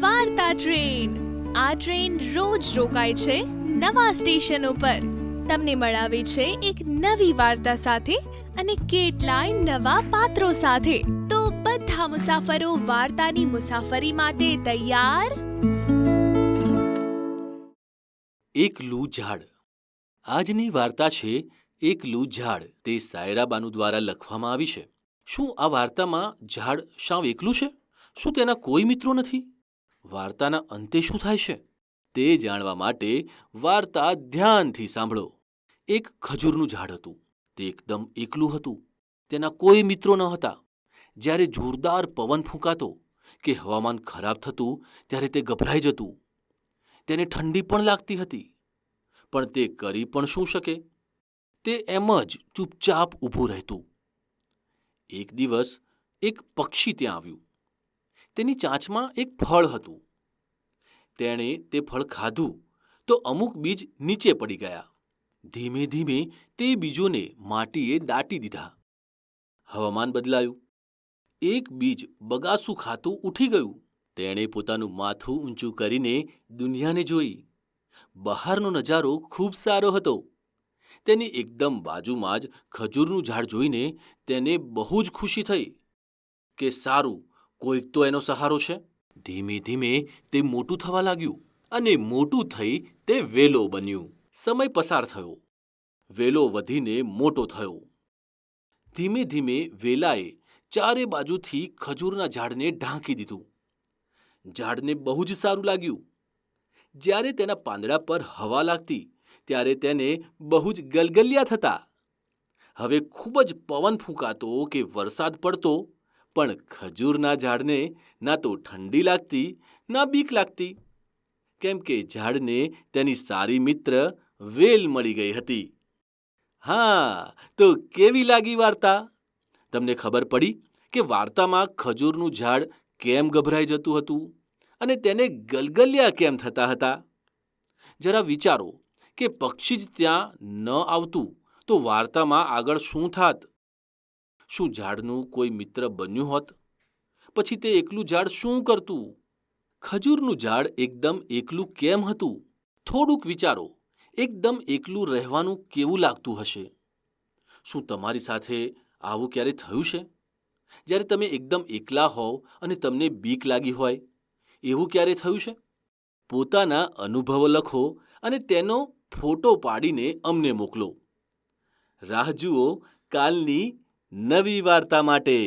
વાર્તા ટ્રેન. આ ટ્રેન રોજ રોકાય છે નવા સ્ટેશન ઉપર તમને મળાવે છે એક નવી વાર્તા સાથે અને કેટલાય નવા પાત્રો સાથે. તો બધા મુસાફરો વાર્તાની મુસાફરી માટે તૈયાર? એકલું ઝાડ. આજની વાર્તા છે એકલું ઝાડ. તે સાયરાબાનુ દ્વારા લખવામાં આવી છે. શું આ વાર્તામાં ઝાડ શાવ એકલું છે? શું તેના કોઈ મિત્રો નથી? વાર્તાના અંતે શું થાય છે? તે જાણવા માટે વાર્તા ધ્યાનથી સાંભળો. એક ખજૂરનું ઝાડ હતું. તે એકદમ એકલું હતું. તેના કોઈ મિત્રો ન હતા. જ્યારે જોરદાર પવન ફૂંકાતો કે હવામાન ખરાબ થતું ત્યારે તે ગભરાઈ જતું. તેને ઠંડી પણ લાગતી હતી. પણ તે કરી પણ શું શકે? તે એમ જ ચૂપચાપ ઊભું રહેતું. એક દિવસ એક પક્ષી ત્યાં આવ્યું. તેની ચાંચમાં એક ફળ હતું. તેણે તે ફળ ખાધું તો અમુક બીજ નીચે પડી ગયા. ધીમે ધીમે તે બીજોને માટીએ દાટી દીધા. હવામાન બદલાયું. એક બીજ બગાસું ખાતું ઉઠી ગયું. તેણે પોતાનું માથું ઊંચું કરીને દુનિયાને જોઈ. બહારનો નજારો ખૂબ સારો હતો. તેની એકદમ બાજુમાં જ ખજૂરનું ઝાડ જોઈને તેને બહુ જ ખુશી થઈ કે સારું કોઈક તો એનો સહારો છે? ધીમે ધીમે તે મોટું થવા લાગ્યું અને મોટું થઈ તે વેલો બન્યું. સમય પસાર થયો. વેલો વધીને મોટો થયો. ધીમે ધીમે વેલાએ ચારે બાજુથી ખજૂરના ઝાડને ઢાંકી દીધું. ઝાડને બહુ જ સારું લાગ્યું. જ્યારે તેના પાંદડા પર હવા લાગતી, ત્યારે તેને બહુ જ ગલગલિયા થતા. હવે ખૂબ જ પવન ફૂંકાતો કે વરસાદ પડતો પણ ખજૂરના ઝાડને ના તો ઠંડી લાગતી, ના બીક લાગતી. કેમ કે ઝાડને તેની સારી મિત્ર વેલ મળી ગઈ હતી. હા, તો કેવી લાગી વાર્તા? તમને ખબર પડી કે વાર્તામાં ખજૂરનું ઝાડ કેમ ગભરાઈ જતું હતું અને તેને ગલગલિયા કેમ થતા હતા? જરા વિચારો કે પક્ષી જ ત્યાં ન આવતું તો વાર્તામાં આગળ શું થાત? શું ઝાડનું કોઈ મિત્ર બન્યું હોત? પછી તે એકલું ઝાડ શું કરતું? ખજૂરનું ઝાડ એકદમ એકલું કેમ હતું? થોડુંક વિચારો, એકદમ એકલું રહેવાનું કેવું લાગતું હશે? શું તમારી સાથે આવું ક્યારે થયું છે? જ્યારે તમે એકદમ એકલા હોવ અને તમને બીક લાગી હોય, એવું ક્યારે થયું છે? પોતાના અનુભવો લખો અને તેનો ફોટો પાડીને અમને મોકલો. રાહ જુઓ કાલની નવી વાર્તા માટે